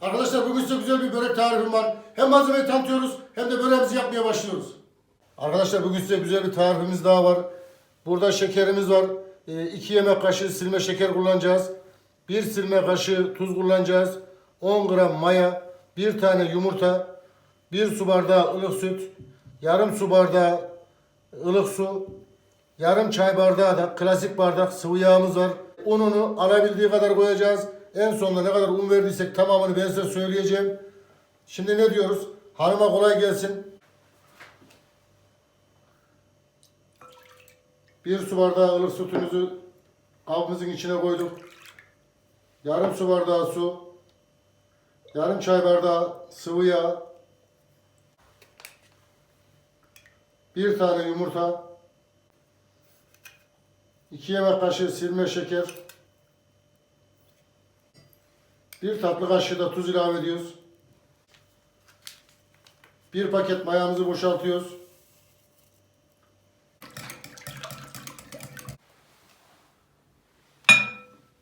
Arkadaşlar bugün size güzel bir börek tarifim var. Hem malzemeyi tanıtıyoruz hem de böreğimizi yapmaya başlıyoruz. Arkadaşlar bugün size güzel bir tarifimiz daha var. Burada şekerimiz var. 2 yemek kaşığı silme şeker kullanacağız. 1 silme kaşığı tuz kullanacağız. 10 gram maya, 1 tane yumurta, 1 su bardağı ılık süt, yarım su bardağı ılık su, yarım çay bardağı da klasik bardak sıvı yağımız var. Ununu alabildiği kadar koyacağız. En sonunda ne kadar un verdiysek tamamını ben size söyleyeceğim. Şimdi ne diyoruz? Hanıma kolay gelsin. Bir su bardağı ılık sütümüzü kabımızın içine koyduk. Yarım su bardağı su. Yarım çay bardağı sıvı yağ. Bir tane yumurta. 2 yemek kaşığı silme şeker. Bir tatlı kaşığı da tuz ilave ediyoruz. Bir paket mayamızı boşaltıyoruz.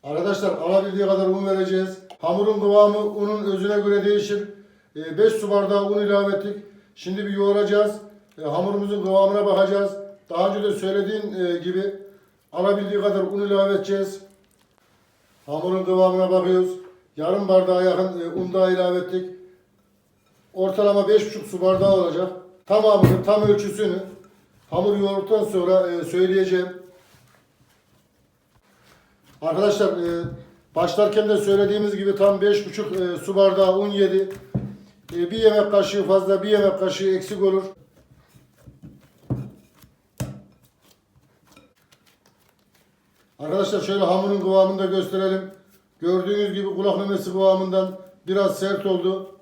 Arkadaşlar alabildiği kadar un vereceğiz. Hamurun kıvamı unun özüne göre değişir. 5 su bardağı un ilave ettik. Şimdi bir yoğuracağız. E, Hamurumuzun kıvamına bakacağız. Daha önce de söylediğim e, gibi alabildiği kadar un ilave edeceğiz. Hamurun kıvamına bakıyoruz. Yarım bardağa yakın e, un daha ilave ettik. Ortalama 5,5 su bardağı olacak. Tamamını, tam ölçüsünü hamur yoğurduktan sonra e, söyleyeceğim. Arkadaşlar e, başlarken de söylediğimiz gibi tam 5,5 e, su bardağı un yedi. E, bir yemek kaşığı fazla, bir yemek kaşığı eksik olur. Arkadaşlar şöyle hamurun kıvamını da gösterelim. Gördüğünüz gibi kulak memesi kıvamından biraz sert oldu.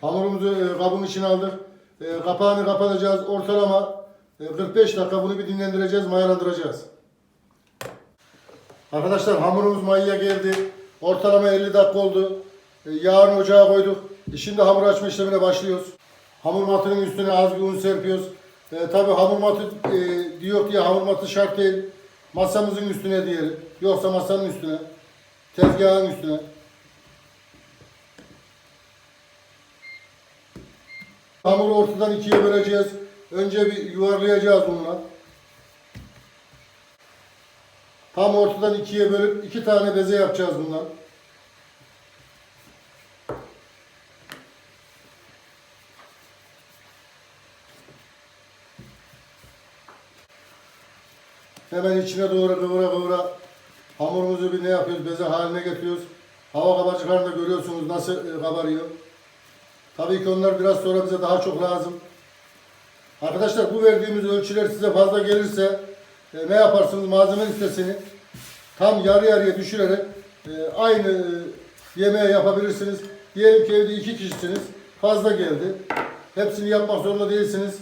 Hamurumuzu e, kabın içine aldık. E, kapağını kapatacağız. Ortalama e, 45 dakika bunu bir dinlendireceğiz, mayalandıracağız. Arkadaşlar hamurumuz mayaya geldi. Ortalama 50 dakika oldu. E, yağını ocağa koyduk. E, şimdi hamur açma işlemine başlıyoruz. Hamur matının üstüne az bir un serpiyoruz. E, Tabi hamur matı e, diyor diye hamur matı şart değil. Masamızın üstüne diyelim. Yoksa masanın üstüne. Tezgahın üstüne. Hamuru ortadan ikiye böleceğiz. Önce bir yuvarlayacağız bununla. Tam ortadan ikiye bölüp iki tane beze yapacağız bundan. Hemen içine doğru kıvıra kıvıra hamurumuzu bir ne yapıyoruz? Beze haline getiriyoruz. Hava kabarcıklarını da görüyorsunuz nasıl e, kabarıyor. Tabii ki onlar biraz sonra bize daha çok lazım. Arkadaşlar bu verdiğimiz ölçüler size fazla gelirse e, ne yaparsınız? Malzeme listesini tam yarı yarıya düşürerek e, aynı e, yemeği yapabilirsiniz. Diyelim ki evde iki kişisiniz. Fazla geldi. Hepsini yapmak zorunda değilsiniz.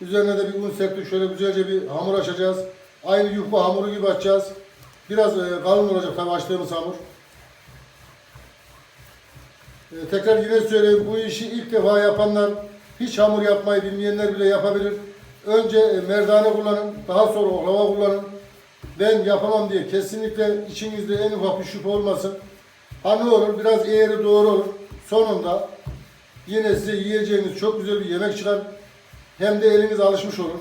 Üzerine de bir un serptik. Şöyle güzelce bir hamur açacağız. Aynı yufka hamuru gibi açacağız. Biraz e, kalın olacak tabii açtığımız hamur. E, tekrar yine söyleyeyim bu işi ilk defa yapanlar, hiç hamur yapmayı bilmeyenler bile yapabilir. Önce e, merdane kullanın, daha sonra oklava kullanın. Ben yapamam diye kesinlikle içinizde en ufak bir şüphe olmasın. Ha ne olur biraz eğri doğru olur. Sonunda yine size yiyeceğiniz çok güzel bir yemek çıkar. Hem de eliniz alışmış olur.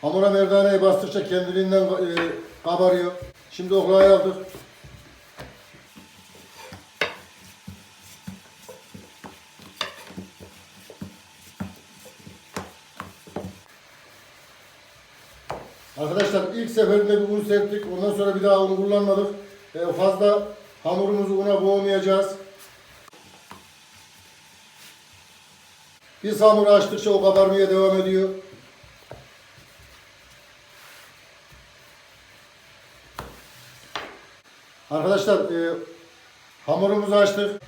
Hamura merdaneyi bastıkça kendiliğinden e, kabarıyor. Şimdi oklavayı aldık. Arkadaşlar ilk seferinde bir un serptik. Ondan sonra bir daha un kullanmadık. E, fazla hamurumuzu una boğmayacağız. Biz hamuru açtıkça o kabarmaya devam ediyor. Arkadaşlar e, hamurumuzu açtık.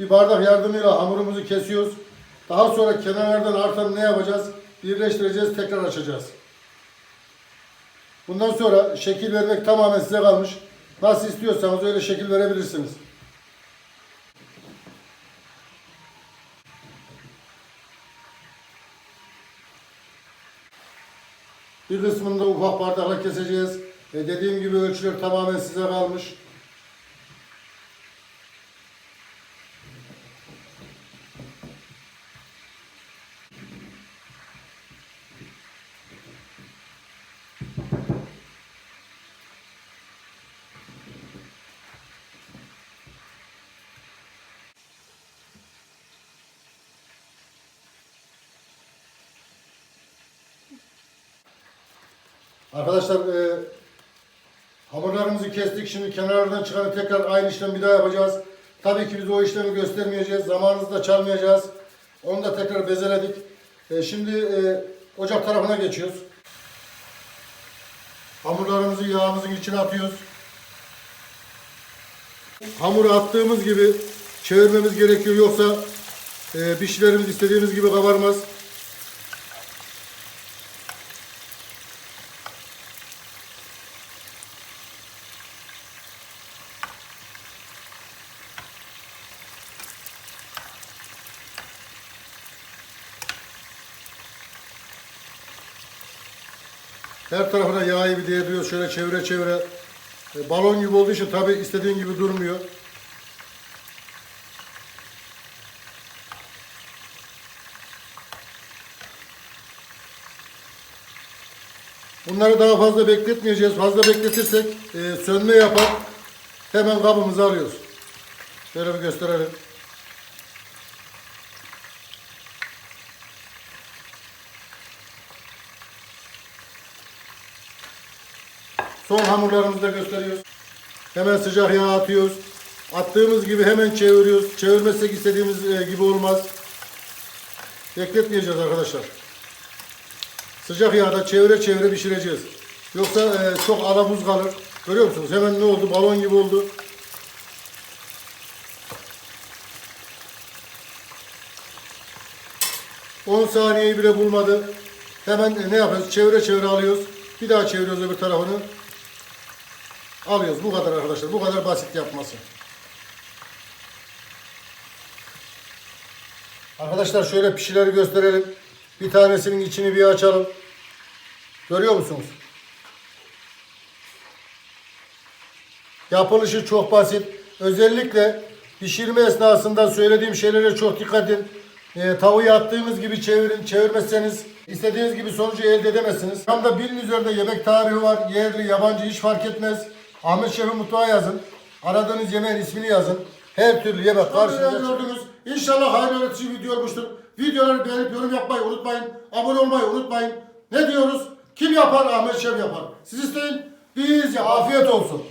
Bir bardak yardımıyla hamurumuzu kesiyoruz. Daha sonra kenarlardan artan ne yapacağız? Birleştireceğiz, tekrar açacağız. Bundan sonra şekil vermek tamamen size kalmış. Nasıl istiyorsanız öyle şekil verebilirsiniz. Bir kısmını da ufak bardakla keseceğiz. E dediğim gibi ölçüler tamamen size kalmış. Arkadaşlar e, hamurlarımızı kestik. Şimdi kenarlardan çıkanı tekrar aynı işlemi bir daha yapacağız. Tabii ki biz o işlemi göstermeyeceğiz. Zamanınızı da çalmayacağız. Onu da tekrar bezeledik. E, şimdi e, ocak tarafına geçiyoruz. Hamurlarımızı yağımızın içine atıyoruz. Hamuru attığımız gibi çevirmemiz gerekiyor. Yoksa e, pişilerimiz istediğimiz gibi kabarmaz. Her tarafına yağı bir değdiriyoruz. Şöyle çevire çevire. E, balon gibi olduğu için tabi istediğin gibi durmuyor. Bunları daha fazla bekletmeyeceğiz. Fazla bekletirsek e, sönme yapar. Hemen kabımızı alıyoruz. Şöyle bir gösterelim. Son hamurlarımızı da gösteriyoruz. Hemen sıcak yağ atıyoruz. Attığımız gibi hemen çeviriyoruz. Çevirmezsek istediğimiz e, gibi olmaz. Bekletmeyeceğiz arkadaşlar. Sıcak yağda çevire çevire pişireceğiz. Yoksa e, çok ala buz kalır. Görüyor musunuz? Hemen ne oldu? Balon gibi oldu. On saniyeyi bile bulmadı. Hemen e, ne yapıyoruz? Çevire çevire alıyoruz. Bir daha çeviriyoruz öbür tarafını. Alıyoruz. Bu kadar arkadaşlar. Bu kadar basit yapması. Arkadaşlar şöyle pişileri gösterelim. Bir tanesinin içini bir açalım. Görüyor musunuz? Yapılışı çok basit. Özellikle pişirme esnasında söylediğim şeylere çok dikkat edin. E, tavuğu attığınız gibi çevirin. Çevirmezseniz istediğiniz gibi sonucu elde edemezsiniz. Tam da binin üzerinde yemek tarihi var. Yerli, yabancı hiç fark etmez. Ahmet Şef'in mutfağı yazın. Aradığınız yemeğin ismini yazın. Her türlü yemek karşınıza gördünüz. İnşallah hayırlı öğretici video olmuştur. Videoları beğenip yorum yapmayı unutmayın. Abone olmayı unutmayın. Ne diyoruz? Kim yapar? Ahmet Şef yapar. Siz isteyin. Biz ya afiyet olsun.